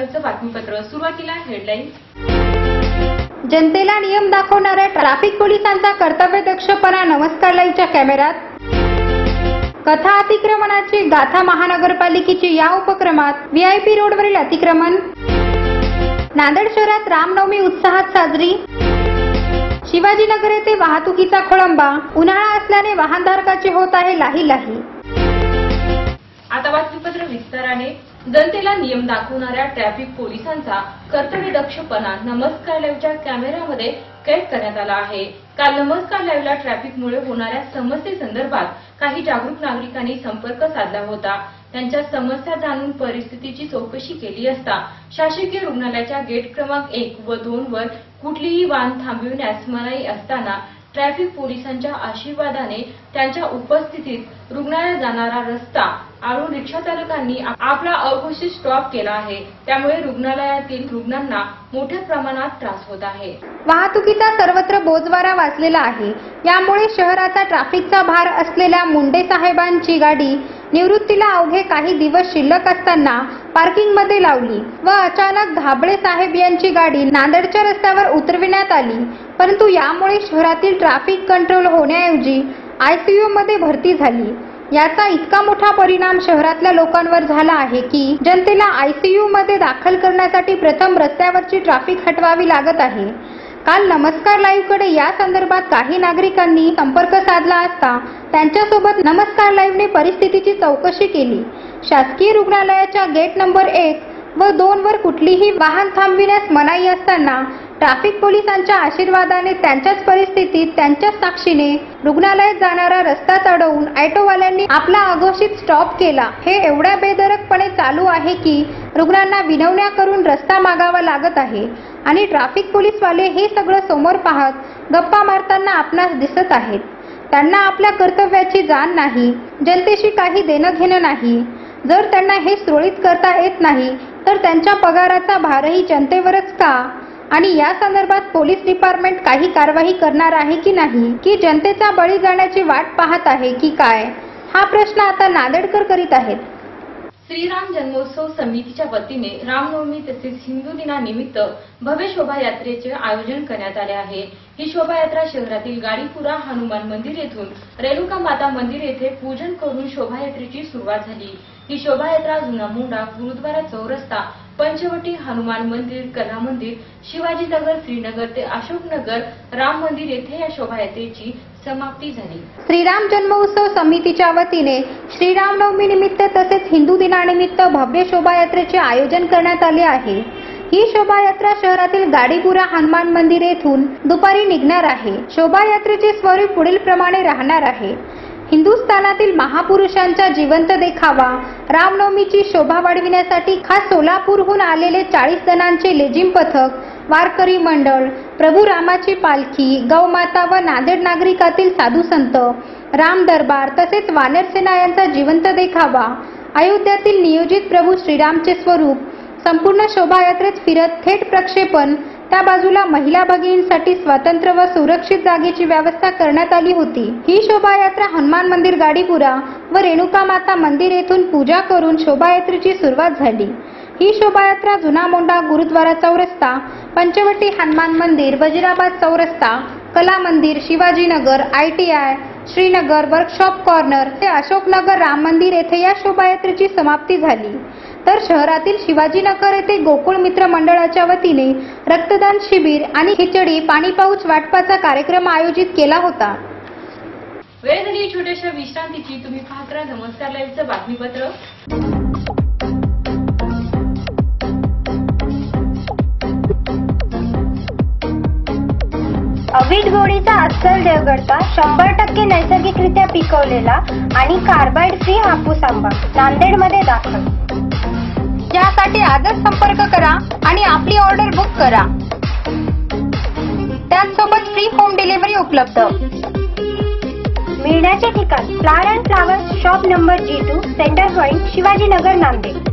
लाईव्हचं बातमीपत्र सुरुवातीला हेडलाईन जनतेला नियम दाखवणाऱ्या ट्रॅफिक पोलिसांचा कर्तव्यदक्षपणा नमस्कार लाईव्हच्या कॅमेऱ्यात कथा अतिक्रमणाची गाथा महानगरपालिकेची या उपक्रमात व्हीआयपी रोडवरील अतिक्रमण. नांदेड शहरात रामनवमी उत्साहात साजरी. शिवाजीनगर येथे वाहतुकीचा खोळंबा उन्हाळा असल्याने वाहनधारकाची होत आहे लाही लाही आता बातमीपत्र विस्ताराने. जनतेला नियम दाखवणाऱ्या ट्रॅफिक पोलिसांचा कर्तव्यदक्षपणा नमस्कार लाईव्हच्या कॅमेऱ्यामध्ये कैद करण्यात आला आहे. काल नमस्कार लाईव्हला ट्रॅफिकमुळे होणाऱ्या समस्येसंदर्भात काही जागरूक नागरिकांनी संपर्क साधला होता. त्यांच्या समस्या जाणून परिस्थितीची चौकशी केली असता शासकीय रुग्णालयाच्या गेट क्रमांक एक व दोन वर कुठलीही वाहन थांबविण्यास मनाई असताना ट्रॅफिक पोलिसांच्या आशीर्वादाने त्यांच्या उपस्थितीत रुग्णालयात जाणारा रस्ता आळून रिक्षा चालकांनी आपला अघोषित स्टॉप केला आहे. त्यामुळे रुग्णालयातील रुग्णांना मोठ्या प्रमाणात त्रास होत आहे. वाहतुकीचा सर्वत्र बोजवारा वाचलेला आहे. यामुळे शहराचा ट्रॅफिकचा भार असलेल्या मुंडे साहेबांची गाडी निवृत्तीला अवघे काही दिवस शिल्लक असताना पार्किंगमध्ये लावली व अचानक धाबळे साहेब यांची गाडी नांदेडच्या रस्त्यावर उतरविण्यात आली. परंतु यामुळे शहरातील ट्रॅफिक कंट्रोल होण्याऐवजी आयसीयू मध्ये भरती झाली. याचा इतका मोठा परिणाम शहरातल्या लोकांवर झाला आहे की जनतेला आयसीयू मध्ये दाखल करण्यासाठी प्रथम रस्त्यावरची ट्रॅफिक हटवावी लागत आहे. काल नमस्कार लाईव्हकडे या संदर्भात काही नागरिकांनी संपर्क साधला असता त्यांच्यासोबत नमस्कार लाईव्हने परिस्थितीची चौकशी केली. शासकीय रुग्णालयाच्या गेट नंबर एक व दोन वर कुठलीही वाहन थांबविण्यास मनाई असताना ट्रॅफिक पोलिसांच्या आशीर्वादाने त्यांच्याच परिस्थितीत त्यांच्याच साक्षीने रुग्णालयात जाणारा रस्ता चढवून ऑटोवाल्यांनी आपला अघोषित स्टॉप केला. हे एवढ्या बेदरकपणे चालू आहे की रुग्णांना विनवण्या करून रस्ता मागावा लागत आहे आणि ट्रॅफिक पोलीसवाले हे सगळं समोर पाहत गप्पा मारताना आपणास दिसत आहेत. त्यांना आपल्या कर्तव्याची जाण नाही जनतेशी काही देणं घेणं नाही. जर त्यांना हे सुरळीत करता येत नाही तर त्यांच्या पगाराचा भारही जनतेवरच का? आणि या संदर्भात पोलीस डिपार्टमेंट काही कारवाई करणार आहे की नाही की जनतेचा बळी जाण्याची वाट पाहत आहे की काय हा प्रश्न आता नांदेडकर करीत आहेत. श्रीराम जन्मोत्सव समितीच्या वतीने रामनवमी तसेच हिंदू दिनानिमित्त भव्य शोभायात्रेचे आयोजन करण्यात आले आहे. ही शोभायात्रा शहरातील गाडीपुरा हनुमान मंदिर येथून रेणुका माता मंदिर येथे पूजन करून शोभायात्रेची सुरुवात झाली. ही शोभायात्रा जुना मुंडा गुरुद्वारा चौरस्ता पंचवटी हनुमान मंदिर कला मंदिर शिवाजीनगर श्रीनगर ते अशोकनगर राम मंदिर येथे या शोभायात्रेची समाप्ती झाली. श्रीराम जन्मोत्सव समितीच्या वतीने श्रीरामनवमी निमित्त तसेच हिंदू दिनानिमित्त भव्य शोभायात्रेचे आयोजन करण्यात आले आहे. ही शोभायात्रा शहरातील गाडीपुरा हनुमान मंदिर येथून दुपारी निघणार आहे. शोभायात्रेचे स्वरूप पुढील प्रमाणे राहणार आहे. हिंदुस्थानातील महापुरुषांचा जिवंत देखावा रामनवमीची शोभा वाढविण्यासाठी खास सोलापूरहून आलेले चाळीस जणांचे लेझिम पथक वारकरी मंडळ प्रभू रामाची पालखी गौमाता व नांदेड नागरिकातील साधू संत राम दरबार तसेच वानरसेना यांचा जिवंत देखावा. अयोध्यातील नियोजित प्रभू श्रीरामचे स्वरूप संपूर्ण शोभायात्रेत फिरत थेट प्रक्षेपण त्या बाजूला महिला भगिनींसाठी स्वतंत्र व सुरक्षित जागेची व्यवस्था करण्यात आली होती. ही शोभायात्रा हनुमान मंदिर गाडीपुरा व रेणुका माता मंदिर येथून पूजा करून शोभायात्रेची सुरुवात झाली. ही शोभायात्रा जुना मोंडा गुरुद्वारा चौरस्ता पंचवटी हनुमान मंदिर वजिराबाद चौरस्ता Kala Mandir Shivajinagar I T I Shrinagar workshop corner ते अशोकनगर राम मंदिर येथे या शोभायात्रेची समाप्ती झाली. तर शहरातील शिवाजीनगर येथे गोकुळ मित्र मंडळाच्या वतीने रक्तदान शिबिर आणि खिचडी पाणी पाऊच वाटपाचा कार्यक्रम आयोजित केला होता. वेळ झाली छोट्याशा विश्रांतीची तुम्ही पाहत राहा नमस्कार लाईव्हचं बातमीपत्र. अवीट गोळीचा अस्सल देवगडचा शंभर टक्के नैसर्गिकरित्या पिकवलेला आणि कार्बाइड फ्री हापूस आंबा नांदेडमध्ये दाखल. यासाठी आजच संपर्क करा आणि आपली ऑर्डर बुक करा. त्याचसोबत फ्री होम डिलिव्हरी उपलब्ध. मिळण्याचे ठिकाण flower and flowers shop number G two centre point Shivajinagar Nanded.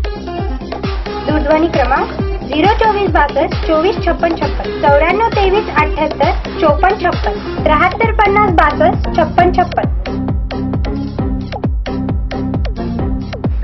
दूरध्वनी क्रमांक झिरो चोवीस बासष्ट चोवीस छप्पन छप्पन चौऱ्याण्णव तेवीस अठ्याहत्तर चोपन्न छप्पन त्र्याहत्तर पन्नास बासष्ट छप्पन छप्पन.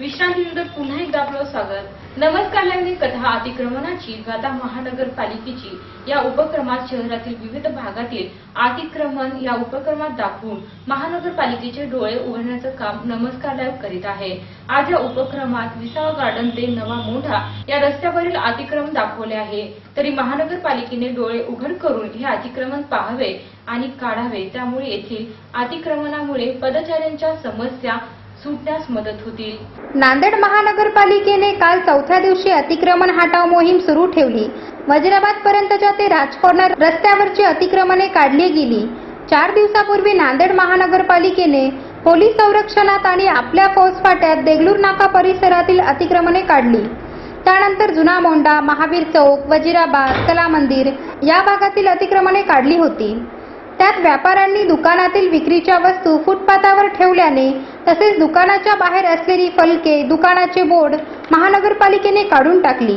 विश्रांतीनंतर पुन्हा एकदा आपलं स्वागत. नमस्कार कथा अतिक्रमणाची गाथा महानगरपालिकेची या उपक्रमात शहरातील विविध भागातील अतिक्रमण या उपक्रमात दाखवून महानगरपालिकेचे डोळे उघडण्याचं काम नमस्कार लाईव्ह करीत आहे. आज या उपक्रमात विसावा गार्डन ते नवा मोठा या रस्त्यावरील अतिक्रमण दाखवले आहे. तरी महानगरपालिकेने डोळे उघड करून हे अतिक्रमण पाहावे आणि काढावे. त्यामुळे येथील अतिक्रमणामुळे पदचाऱ्यांच्या समस्या सुटण्यास मदत होतील. नांदेड महानगरपालिकेने काल चौथ्या दिवशी अतिक्रमण हटाव मोहीम सुरू ठेवली. वजिराबाद पर्यंतच्या ते राजकॉर्नर रस्त्यावरची अतिक्रमणे काढली गेली. चार दिवसापूर्वी नांदेड महानगरपालिकेने पोलीस संरक्षणात आणि आपल्या फौजफाट्यात देगलूर नाका परिसरातील अतिक्रमणे काढली. त्यानंतर जुना मोंडा महावीर चौक वजिराबाद कला मंदिर या भागातील अतिक्रमणे काढली होती. त्यात व्यापाऱ्यांनी दुकानातील विक्रीच्या वस्तू फुटपाथावर ठेवल्याने तसेच दुकानाच्या बाहेर असलेली फलके दुकानाचे बोर्ड महानगरपालिकेने काढून टाकली.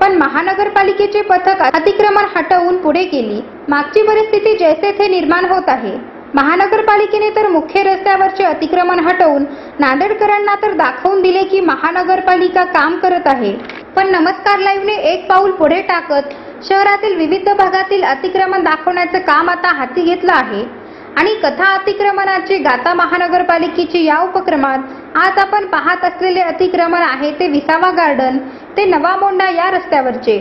पण महानगरपालिकेचे पथक अतिक्रमण हटवून पुढे गेली. मागची परिस्थिती जैसे थे निर्माण होत आहे. महानगरपालिकेने तर मुख्य रस्त्यावरचे अतिक्रमण हटवून नांदेडकरांना तर दाखवून दिले की महानगरपालिका काम करत आहे. पण नमस्कार लाईव्हने एक पाऊल पुढे टाकत शहरातील विविध भागातील अतिक्रमण दाखवण्याचं काम आता हाती घेतलं आहे. आणि कथा अतिक्रमणाची गाता महानगरपालिकेची या उपक्रमात आज आपण पाहत असलेले अतिक्रमण आहे ते विसावा गार्डन ते नवा मोंडा या रस्त्यावरचे.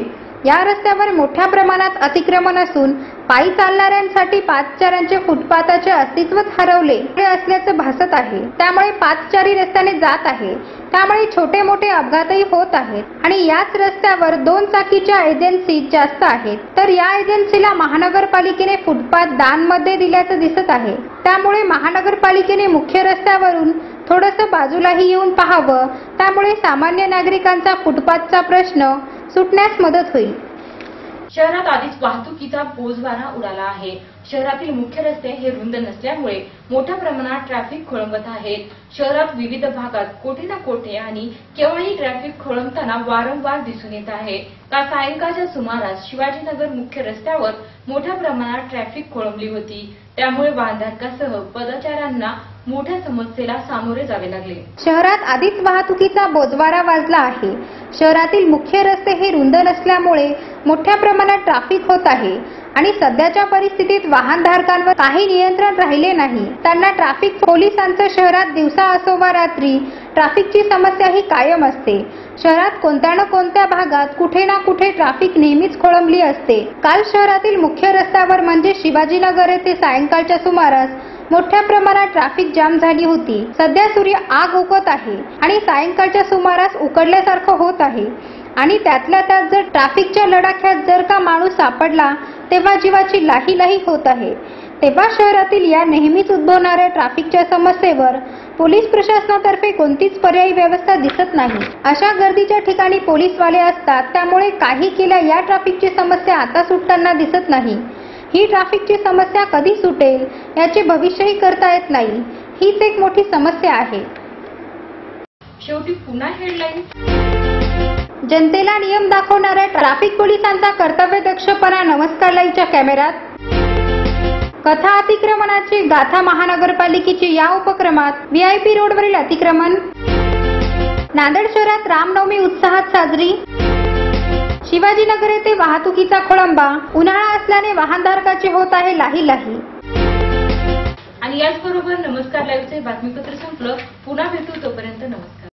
या रस्त्यावर मोठ्या प्रमाणात अतिक्रमण असून पायी चालणाऱ्यांसाठी पादचाऱ्यांचे फुटपाथाचे अस्तित्वच हरवले हे असल्याचं भासत आहे. त्यामुळे पादचारी रस्त्याने जात आहे. त्यामुळे छोटे मोठे अपघातही होत आहेत. आणि याच रस्त्यावर दोन चाकीच्या एजन्सी जास्त आहेत. तर या एजन्सीला महानगरपालिकेने फुटपाथ दानमध्ये दिल्याचं दिसत आहे. त्यामुळे महानगरपालिकेने मुख्य रस्त्यावरून थोडंसं बाजूलाही येऊन पाहावं. त्यामुळे सामान्य नागरिकांचा फुटपाथचा प्रश्न सुटण्यास मदत होईल. शहरात आधीच वाहतुकीचा बोजवारा उडाला आहे. शहरातील मुख्य रस्ते हे रुंद नसल्यामुळे मोठ्या प्रमाणात ट्रॅफिक खोळंबत आहेत शहरात विविध भागात कोठे ना कोठे आणि केव्हाही ट्रॅफिक खोळंबताना वारंवार दिसून येत आहे. काल सायंकाळच्या सुमारास शिवाजीनगर मुख्य रस्त्यावर मोठ्या प्रमाणात ट्रॅफिक खोळंबली होती. त्यामुळे वाहनधारकासह पदचाऱ्यांना मोठ्या समस्येला सामोरे जावे लागले. शहरात आधीच वाहतुकीचा बोजवारा वाजला आहे. शहरातील मुख्य रस्ते हे रुंद नसल्यामुळे मोठ्या प्रमाणात ट्रॅफिक होत आहे आणि सध्याच्या परिस्थितीत वाहनधारकांवर काही नियंत्रण राहिले नाही. त्यांना ट्रॅफिक पोलिसांचं शहरात दिवसा असो वा रात्री ट्रॅफिकची समस्या ही कायम असते. शहरात कोणत्या ना कोणत्या भागात कुठे ना कुठे ट्रॅफिक नेहमीच खोळंबली असते. काल शहरातील मुख्य रस्त्यावर म्हणजे शिवाजीनगर येथे सायंकाळच्या सुमारास मोठ्या प्रमाणात ट्रॅफिक जाम झाली होती. सध्या सूर्य आग उकत आहे आणि सायंकाळच्या सुमारास उकडल्यासारखं होत आहे. आणि त्यातल्या त्यात जर ट्रॅफिकच्या लडाख्यात जर का माणूस सापडला तेव्हा जीवाची लाही लाही होत आहे. तेव्हा शहरातील या नेहमीच उद्भवणाऱ्या ट्रॅफिकच्या समस्येवर पोलीस प्रशासनातर्फे कोणतीच पर्यायी व्यवस्था दिसत नाही. अशा गर्दीच्या ठिकाणी पोलीसवाले असतात त्यामुळे काही केल्या या ट्रॅफिकची समस्या आता सुटताना दिसत नाही. ही ट्रॅफिकची समस्या कधी सुटेल याचे भविष्यही करता येत नाही हीच एक मोठी समस्या आहे. शेवटी पुन्हा हेडलाईन जनतेला नियम दाखवणाऱ्या ट्रॅफिक पोलिसांचा कर्तव्यदक्षपणा नमस्कार लाईव्हच्या कॅमेऱ्यात. कथा अतिक्रमणाची गाथा महानगरपालिकेची या उपक्रमात व्हीआयपी रोडवरील अतिक्रमण. नांदेड शहरात रामनवमी उत्साहात साजरी. शिवाजीनगर येथे वाहतुकीचा खोळंबा उन्हाळा असल्याने वाहनधारकाचे होत आहे लाही लाही आणि याचबरोबर नमस्कार लाईव्हचे बातमीपत्र संपलं. पुन्हा भेटू तोपर्यंत नमस्कार.